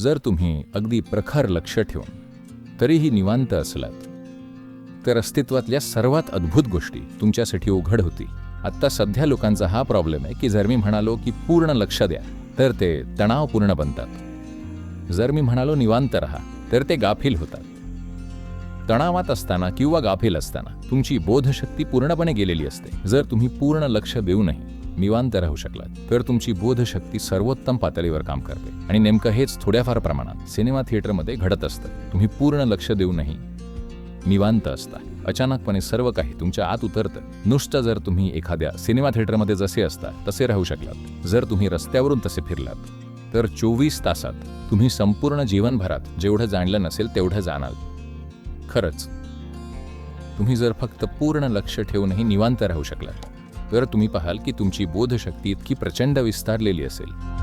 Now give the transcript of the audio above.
जर तुम्ही अगदी प्रखर लक्ष ठेवून तरीही निवांत असलात तर अस्तित्वातल्या सर्वात अद्भुत गोष्टी तुमच्यासाठी उघड होती आत्ता सध्या लोकांचा हा प्रॉब्लेम आहे की जर मी म्हणालो की पूर्ण लक्ष द्या तर ते तणावपूर्ण बनतात. जर मी म्हणालो निवांत राहा तर ते गाफील होतात. तणावात असताना किंवा गाफील असताना तुमची बोधशक्ती पूर्णपणे गेलेली असते. जर तुम्ही पूर्ण लक्ष देऊ नये निवांत राहू शकलात. तर तुमची बोधशक्ती सर्वोत्तम पातळीवर काम करते. आणि नेमकं हेच थोड्याफार प्रमाणात सिनेमा थिएटरमध्ये घडत असतं. तुम्ही पूर्ण लक्ष देऊनही निवांत असता. अचानकपणे सर्व काही तुमच्या आत उतरतं. नुसतं जर तुम्ही एखाद्या सिनेमा थिएटरमध्ये जसे असता तसे राहू शकलात. जर तुम्ही रस्त्यावरून तसे फिरलात तर चोवीस तासात तुम्ही संपूर्ण जीवनभरात जेवढं जाणलं नसेल तेवढं जाणाल खरंच. तुम्ही जर फक्त पूर्ण लक्ष ठेवूनही निवांत राहू शकलात तर तुम्ही पाहाल की तुमची बोधशक्ती इतकी प्रचंड विस्तारलेली असेल.